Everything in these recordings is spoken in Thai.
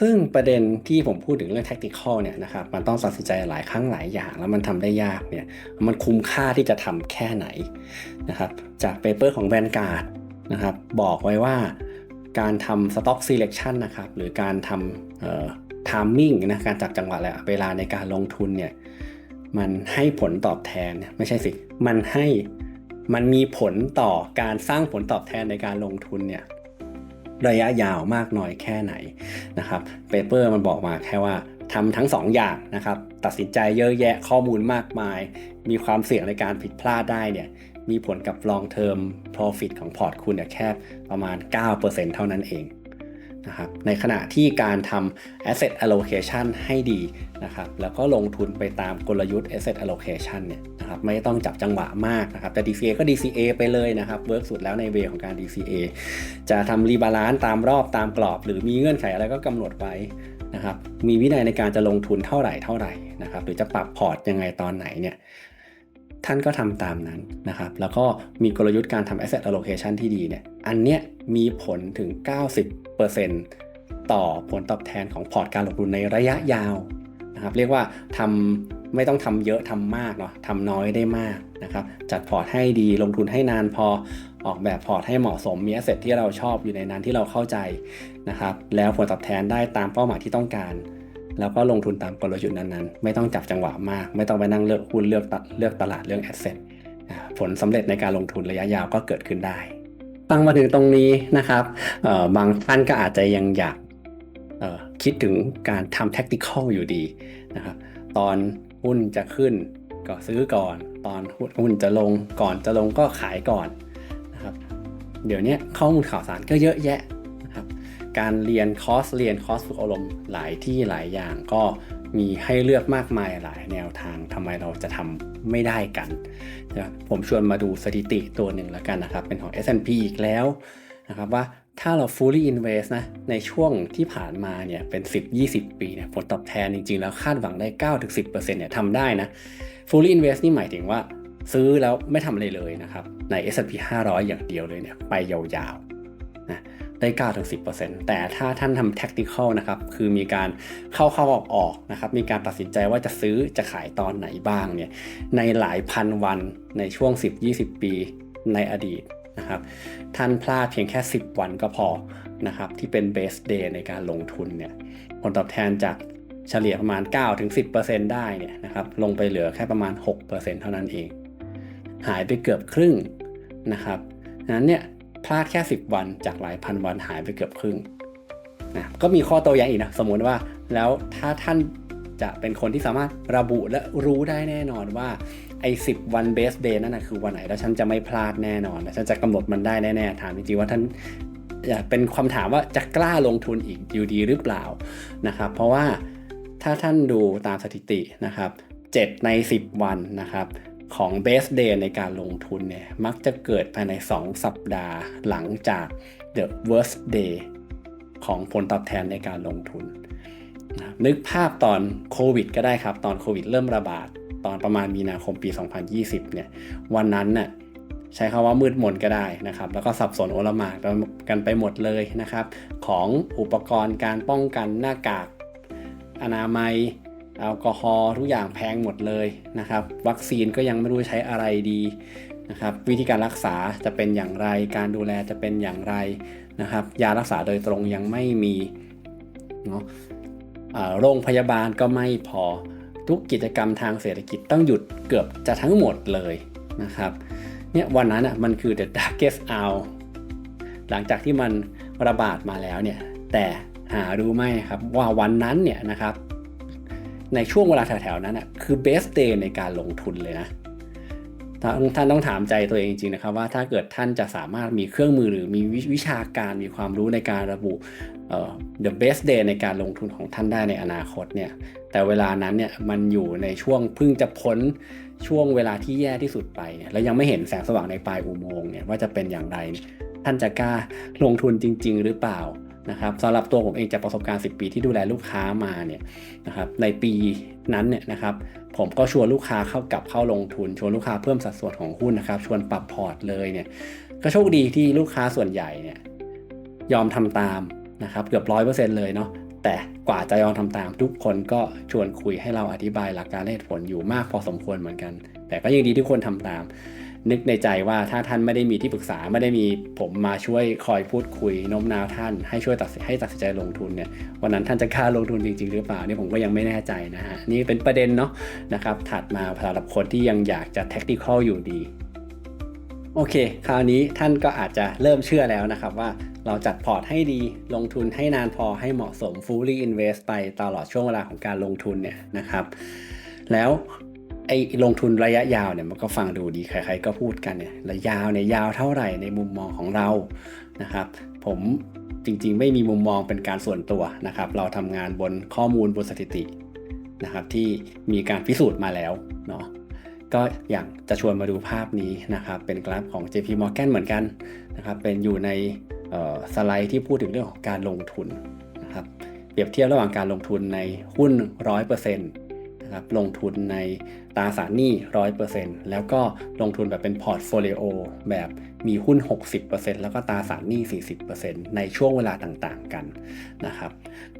ซึ่งประเด็นที่ผมพูดถึงเรื่อง tactical เนี่ยนะครับมันต้องตัดสินใจหลายครั้งหลายอย่าง แล้วมันทำได้ยากเนี่ยมันคุ้มค่าที่จะทำแค่ไหนนะครับจากเปเปอร์ของ Vanguard นะครับบอกไว้ว่าการทำ stock selection นะครับหรือการทำ timing นะการจับจังหวะและเวลาในการลงทุนเนี่ยมันให้ผลตอบแทนไม่ใช่สิมันให้มันมีผลต่อการสร้างผลตอบแทนในการลงทุนเนี่ย ระยะยาวมากน้อยแค่ไหนนะครับเปเปอร์มันบอกมาแค่ว่าทำทั้ง 2ออย่างนะครับ ตัดสินใจเยอะแยะข้อมูลมากมาย มีความเสี่ยงในการผิดพลาดได้เนี่ยมีผลกับ long term profit ของพอร์ตคุณเนี่ยแค่ประมาณ 9%เท่านั้นเองนะครับในขณะที่การทำ asset allocation ให้ดีนะครับแล้วก็ลงทุนไปตามกลยุทธ์ asset allocation เนี่ย นะครับไม่ต้องจับจังหวะมากนะครับจะ DCA ก็ DCA ไปเลยนะครับเวิร์กสุดแล้วในเวของการ DCA จะทำรีบาลานซ์ตามรอบตามกรอบ หรือมีเงื่อนไขอะไรก็กำหนดไว้นะครับมีวินัยในการจะลงทุนเท่าไหร่เท่าไหร่นะครับหรือจะปรับพอร์ตยังไงตอนไหนเนี่ยท่านก็ทำตามนั้นนะครับ แล้วก็มีกลยุทธ์การทำ asset allocation ที่ดีเนี่ย อันเนี้ยมีผลถึง 90%ต่อผลตอบแทนของพอร์ตการลงทุนในระยะยาว นะครับเรียกว่าทำไม่ต้องทำเยอะทำมากเนาะทำน้อยได้มากนะครับจัดพอร์ตให้ดีลงทุนให้นานพอออกแบบพอร์ตให้เหมาะสมมีแอสเซทที่เราชอบอยู่ในนั้นที่เราเข้าใจนะครับแล้วผลตอบแทนได้ตามเป้าหมายที่ต้องการ แล้วก็ลงทุนตามกลยุทธ์นั้นๆ ไม่ต้องจับจังหวะมาก ไม่ต้องไปนั่งเลือกหุ้นเลือกเลือกตลาดเรื่องแอสเซทผลสำเร็จในการลงทุนระยะยาวก็เกิดขึ้นได้ฟังมาถึงตรงนี้นะครับบางท่านก็อาจจะยังอยาก คิดถึงการทำ tactical อยู่ดีนะครับตอนหุ้นจะขึ้นก็ซื้อก่อน ตอนหุ้นจะลงก่อนจะลงก็ขายก่อนนะครับเดี๋ยวนี้ข้อมูลข่าวสารก็เยอะแยะนะครับการเรียนคอร์สเรียนคอร์สฝึกอารมณ์หลายที่หลายอย่างก็มีให้เลือกมากมายหลายแนวทางทำไมเราจะทำไม่ได้กันนะผมชวนมาดูสถิติตัวหนึ่งแล้วกันนะครับ เป็นของ S&P อีกแล้วนะครับว่า ถ้าเรา fully invest นะ ในช่วงที่ผ่านมาเนี่ยเป็น 10-20 ปีเนี่ยผลตอบแทนจริง ๆ แล้วคาดหวังได้ 9-10%เนี่ยทำได้นะ fully invest นี่หมายถึงว่าซื้อแล้วไม่ทำอะไรเลยนะครับ ใน S&P 500 อย่างเดียวเลยเนี่ยไปยาวๆนะได้9-10%แต่ถ้าท่านทำ tactical นะครับ คือมีการเข้าเข้าออกออกนะครับ มีการตัดสินใจว่าจะซื้อจะขายตอนไหนบ้างเนี่ย ในหลายพันวันในช่วง 10-20 ปีในอดีต นะครับท่านพลาดเพียงแค่ 10 วันก็พอนะครับที่เป็น base day ในการลงทุนเนี่ยผลตอบแทนจากเฉลี่ยประมาณ 9-10%ได้เนี่ยนะครับลงไปเหลือแค่ประมาณ 6%เท่านั้นเอง หายไปเกือบครึ่งนะครับนั้นเนี่ยพลาดแค่ 10 วันจากหลายพันวันหายไปเกือบครึ่งนะก็มีข้อโต้แย้งอีกนะสมมติว่าแล้วถ้าท่าน จะเป็นคนที่สามารถระบุและรู้ได้แน่นอนว่าไอ้สิบวันเบสเดย์นั่นนะคือวันไหนแล้วฉันจะไม่พลาดแน่นอนฉันจะกำหนดมันได้แน่ๆถามจริงๆว่าท่านเป็นความถามว่าจะกล้าลงทุนอีกอยู่ดีหรือเปล่านะครับเพราะว่าถ้าท่านดูตามสถิตินะครับ 7 ใน 10 วันนะครับของเบสเดย์ในการลงทุนเนี่ยมักจะเกิดภายใน 2 สัปดาห์หลังจาก the worst day ของผลตอบแทนในการลงทุน นึกภาพตอนโควิดก็ได้ครับ ตอนโควิดเริ่มระบาด ตอนประมาณมีนาคมปี 2020 เนี่ย วันนั้นน่ะใช้คาว่ามืดมนก็ได้นะครับ แล้วก็สับสนโอลมากกันไปหมดเลยนะครับ ของอุปกรณ์การป้องกันหน้ากาก อนามัยแอลกอฮอล์ทุกอย่างแพงหมดเลยนะครับ วัคซีนก็ยังไม่รู้ใช้อะไรดีนะครับ วิธีการรักษาจะเป็นอย่างไร การดูแลจะเป็นอย่างไรนะครับ ยารักษาโดยตรงยังไม่มีเนาะ โรงพยาบาลก็ไม่พอทุกกิจกรรมทางเศรษฐกิจต้องหยุดเกือบจะทั้งหมดเลยนะครับเนี่ยวันนั้นอะมันคือ the darkest hour หลังจากที่มันระบาดมาแล้วเนี่ยแต่หารู้ไหมครับว่าวันนั้นเนี่ยนะครับในช่วงเวลาแถวๆนั้นอะคือ best day ในการลงทุนเลยนะ ท่านต้องถามใจตัวเองจริงๆนะครับว่าถ้าเกิดท่านจะสามารถมีเครื่องมือหรือมีวิชาการมีความรู้ในการระบุ the best day ในการลงทุนของท่านได้ในอนาคตเนี่ยแต่เวลานั้นเนี่ยมันอยู่ในช่วงเพิ่งจะพ้นช่วงเวลาที่แย่ที่สุดไปเนี่ยแล้วยังไม่เห็นแสงสว่างในปลายอุโมงค์เนี่ยว่าจะเป็นอย่างไรท่านจะกล้าลงทุนจริง ๆ หรือเปล่านะครับสำหรับตัวผมเองจากประสบการณ์ 10 ปีที่ดูแลลูกค้ามาเนี่ยนะครับในปีนั้นเนี่ยนะครับ ผมก็ชวนลูกค้าเข้ากลับเข้าลงทุน ชวนลูกค้าเพิ่มสัดส่วนของหุ้นนะครับ ชวนปรับพอร์ตเลยเนี่ย ก็โชคดีที่ลูกค้าส่วนใหญ่เนี่ยยอมทำตามนะครับ เกือบร้อยเปอร์เซ็นต์เลยเนาะ แต่กว่าจะยอมทำตาม ทุกคนก็ชวนคุยให้เราอธิบายหลักการเละเหตุผลอยู่มากพอสมควรเหมือนกัน แต่ก็ยังดีที่คนทำตาม นึกในใจว่าถ้าท่านไม่ได้มีที่ปรึกษาไม่ได้มีผมมาช่วยคอยพูดคุยโน้มน้าวท่าน ให้ช่วยตัดให้ตัดสินใจลงทุนเนี่ยวันนั้นท่านจะกล้าลงทุนจริง ๆ หรือเปล่านี่ผมก็ยังไม่แน่ใจนะฮะนี่เป็นประเด็นเนาะนะครับถัดมาสำหรับคนที่ยังอยากจะ tactical อยู่ดีโอเค คราวนี้ท่านก็อาจจะเริ่มเชื่อแล้วนะครับว่าเราจัดพอร์ตให้ดี ลงทุนให้นานพอให้เหมาะสม fully invest ไปตลอดช่วงเวลาของการลงทุนเนี่ยนะครับ แล้ว ไอ้ลงทุนระยะยาวเนี่ยมันก็ฟังดูดีใครๆก็พูดกันเนี่ยระยะยาวเนี่ยยาวเท่าไหร่ในมุมมองของเรานะครับ ผมจริงๆ ไม่มีมุมมองเป็นการส่วนตัวนะครับ เราทำงานบนข้อมูลบนสถิตินะครับ ที่มีการพิสูจน์มาแล้วเนาะก็อย่างจะชวนมาดูภาพนี้นะครับ เป็นกราฟของ JP Morgan เหมือนกันนะครับ เป็นอยู่ในสไลด์ที่พูดถึงเรื่องของการลงทุนนะครับ เปรียบเทียบระหว่างการลงทุนในหุ้น 100% นะครับลงทุนในตราสารหนี้ 100%แล้วก็ลงทุนแบบเป็นพอร์ตโฟลิโอแบบมีหุ้น 60%แล้วก็ตราสารหนี้ 40%ในช่วงเวลาต่างๆกันนะครับ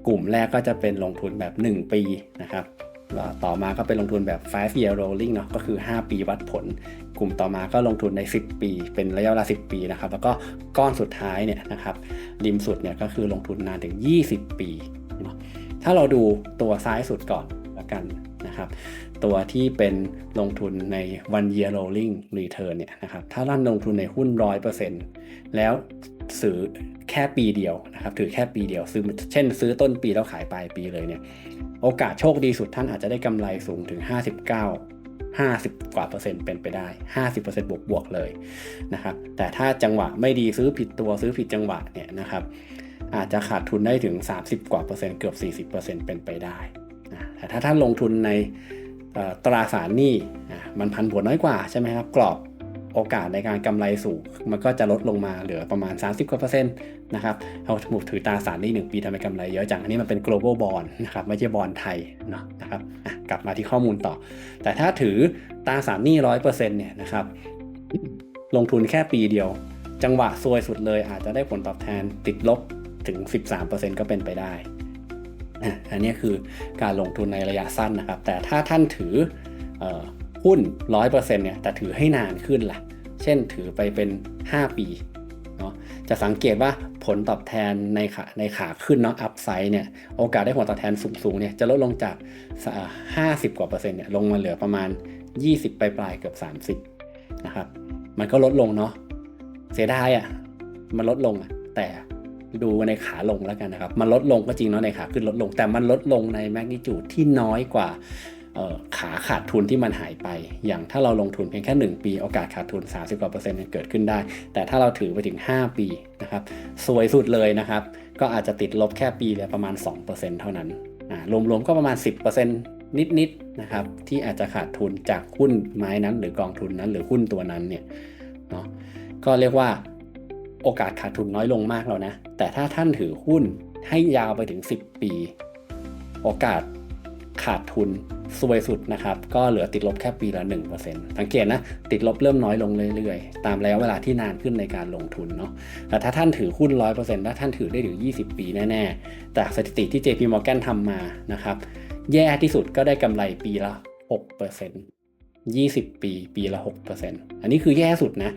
กลุ่มแรกก็จะเป็นลงทุนแบบ 1 ปีนะครับต่อมาก็เป็นลงทุนแบบ 5 year rolling เนาะก็คือ 5 ปีวัดผล กลุ่มต่อมาก็ลงทุนใน 10 ปี เป็นระยะเวลา 10 ปีนะครับ แล้วก็ก้อนสุดท้ายเนี่ยนะครับริมสุดเนี่ยก็คือลงทุนนานถึง 20 ปีเนาะถ้าเราดูตัวซ้ายสุดก่อนละกัน นะครับตัวที่เป็นลงทุนใน one year rolling return เนี่ยนะครับถ้าลั่นลงทุนในหุ้น 100%แล้วซื้อแค่ปีเดียวนะครับถือแค่ปีเดียวซื้อเช่น ซื้อต้นปีแล้วขายปลายปีเลยเนี่ยโอกาสโชคดีสุดท่านอาจจะได้กำไรสูงถึง 59 50 กว่าเปอร์เซ็นต์เป็นไปได้ 50%บวกบวกเลยนะครับแต่ถ้าจังหวะไม่ดีซื้อผิดตัวซื้อผิดจังหวะเนี่ยนะครับอาจจะขาดทุนได้ถึง 30 กว่าเปอร์เซ็นต์เกือบ 40%เป็นไปได้ แต่ถ้าท่านลงทุนในตราสารหนี้มันพันผลน้อยกว่าใช่ไหมครับกรอบโอกาสในการกำไรสูงมันก็จะลดลงมาเหลือประมาณ 30กว่าเปอร์เซ็นต์นะครับเอาหมุดถือตราสารหนี้ 1 ปีทำให้กำไรเยอะจัง อันนี้มันเป็น global bond นะครับไม่ใช่บอลไทยเนาะนะครับกลับมาที่ข้อมูลต่อ แต่ถ้าถือตราสารหนี้ร้อยเปอร์เซ็นต์เนี่ยนะครับลงทุนแค่ปีเดียว จังหวะซวยสุดเลยอาจจะได้ผลตอบแทนติดลบถึง 13%ก็เป็นไปได้ อันนี้คือการลงทุนในระยะสั้นนะครับ แต่ถ้าท่านถือหุ้น 100%เนี่ยแต่ถือให้นานขึ้นล่ะ เช่นถือไปเป็น 5 ปีเนาะจะสังเกตว่าผลตอบแทนในขาในขาขึ้นเนาะอัพไซด์เนี่ยโอกาสได้ผลตอบแทนสูงๆเนี่ยจะลดลงจาก 50 กว่าเปอร์เซ็นต์เนี่ยลงมาเหลือประมาณ 20 ปลายๆเกือบ 30 นะครับ มันก็ลดลงเนาะเสียดายอะ่ะมันลดลงอะ่ะแต่ ดูในขาลงแล้วกันนะครับ มันลดลงก็จริงเนาะในขาขึ้นลดลง แต่มันลดลงในแมกนิจูดที่น้อยกว่าขาขาดทุนที่มันหายไป อย่างถ้าเราลงทุนเพียงแค่ 1 ปีโอกาสขาดทุน 30กว่าเปอร์เซ็นต์เกิดขึ้นได้ แต่ถ้าเราถือไปถึง 5 ปีนะครับสวยสุดเลยนะครับ ก็อาจจะติดลบแค่ปีละประมาณ 2%เท่านั้นรวมๆก็ประมาณ 10%นิดๆนะครับที่อาจจะขาดทุนจากหุ้นไม้นั้น หรือกองทุนนั้น หรือหุ้นตัวนั้นเนี่ยเนาะก็เรียกว่า โอกาสขาดทุนน้อยลงมากแล้วนะ แต่ถ้าท่านถือหุ้นให้ยาวไปถึง 10 ปี โอกาสขาดทุนซวยสุดนะครับ ก็เหลือติดลบแค่ปีละ 1%สังเกตนะ ติดลบเริ่มน้อยลงเรื่อยๆ ตามระยะเวลาที่นานขึ้นในการลงทุนเนาะแต่ถ้าท่านถือหุ้น 100%ถ้าท่านถือได้ถึง 20 ปีแน่ๆแต่สถิติที่ JP Morgan ทำมานะครับ แย่ที่สุดก็ได้กำไรปีละ 6% 20 ปี ปีละ 6%อันนี้คือแย่สุดนะ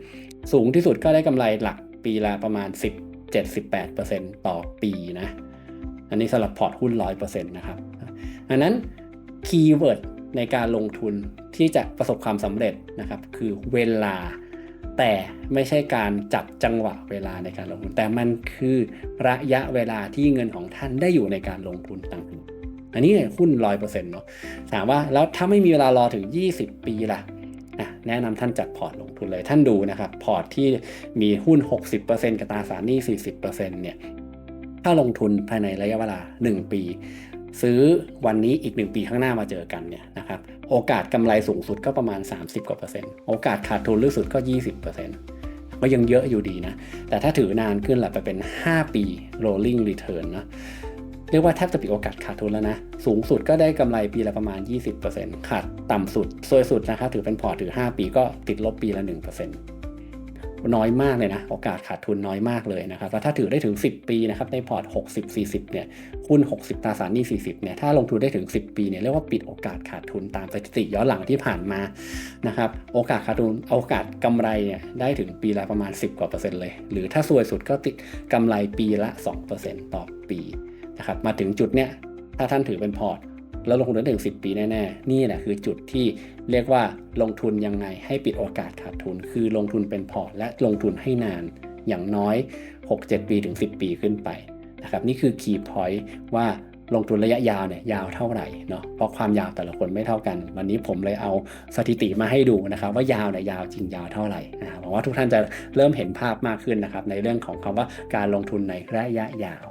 สูงที่สุดก็ได้กำไรหลัก ปีละประมาณ10-78%ต่อปีนะ อันนี้สำหรับพอร์ตหุ้น 100%นะครับอันนั้นคีย์เวิร์ดในการลงทุนที่จะประสบความสำเร็จนะครับ คือเวลา แต่ไม่ใช่การจับจังหวะเวลาในการลงทุน แต่มันคือระยะเวลาที่เงินของท่านได้อยู่ในการลงทุนต่างหากอันนี้หุ้นร้อยเปอร์เซ็นต์เนาะถามว่าแล้วถ้าไม่มีเวลารอถึง 20 ปีล่ะ แนะนำท่านจัดพอร์ตลงทุนเลย ท่านดูนะครับพอร์ตที่มีหุ้น 60%กับตราสารหนี้ 40%เนี่ยถ้าลงทุนภายในระยะเวลา 1 ปี ซื้อวันนี้อีก 1 ปีข้างหน้ามาเจอกันเนี่ยนะครับโอกาสกำไรสูงสุดก็ประมาณ 30กว่าเปอร์เซ็นต์โอกาสขาดทุนลึกสุดก็ 20%ก็ยังเยอะอยู่ดีนะ แต่ถ้าถือนานขึ้นหละไปเป็น 5 ปี rolling return นะ เรียกว่าแทบจะปิดโอกาสขาดทุนแล้วนะ สูงสุดก็ได้กำไรปีละประมาณ 20%ขาดต่ำสุดซวยสุดนะครับถือเป็นพอร์ตถือ 5 ปีก็ติดลบปีละ 1%น้อยมากเลยนะ โอกาสขาดทุนน้อยมากเลยนะครับแล้วถ้าถือได้ถึง 10 ปีนะครับในพอร์ต 60 40เนี่ยหุ้น 60ตราสารหนี้40เนี่ยถ้าลงทุนได้ถึง 10 ปีเนี่ยเรียกว่าปิดโอกาสขาดทุนตามสถิติย้อนหลังที่ผ่านมานะครับโอกาสขาดทุนโอกาสกำไรเนี่ยได้ถึงปีละประมาณ 10 กว่าเปอร์เซ็นต์เลย หรือถ้าซวยสุดก็ติดกำไรปีละ 2%ต่อปี นะครับมาถึงจุดเนี้ยถ้าท่านถือเป็นพอร์ต แล้วลงทุนได้ถึง 10 ปีแน่ๆ นี่แหละคือจุดที่เรียกว่าลงทุนยังไงให้ปิดโอกาสขาดทุน คือลงทุนเป็นพอร์ตและลงทุนให้นานอย่างน้อย 6-7 ปีถึง 10 ปีขึ้นไปนะครับนี่คือ key point ว่าลงทุนระยะยาวเนี่ยยาวเท่าไหร่เนาะเพราะความยาวแต่ละคนไม่เท่ากัน วันนี้ผมเลยเอาสถิติมาให้ดูนะครับว่ายาวเนี่ยยาวจริงยาวเท่าไหร่นะครับหวังว่าทุกท่านจะเริ่มเห็นภาพมากขึ้นนะครับในเรื่องของคำว่าการลงทุนในระยะยาว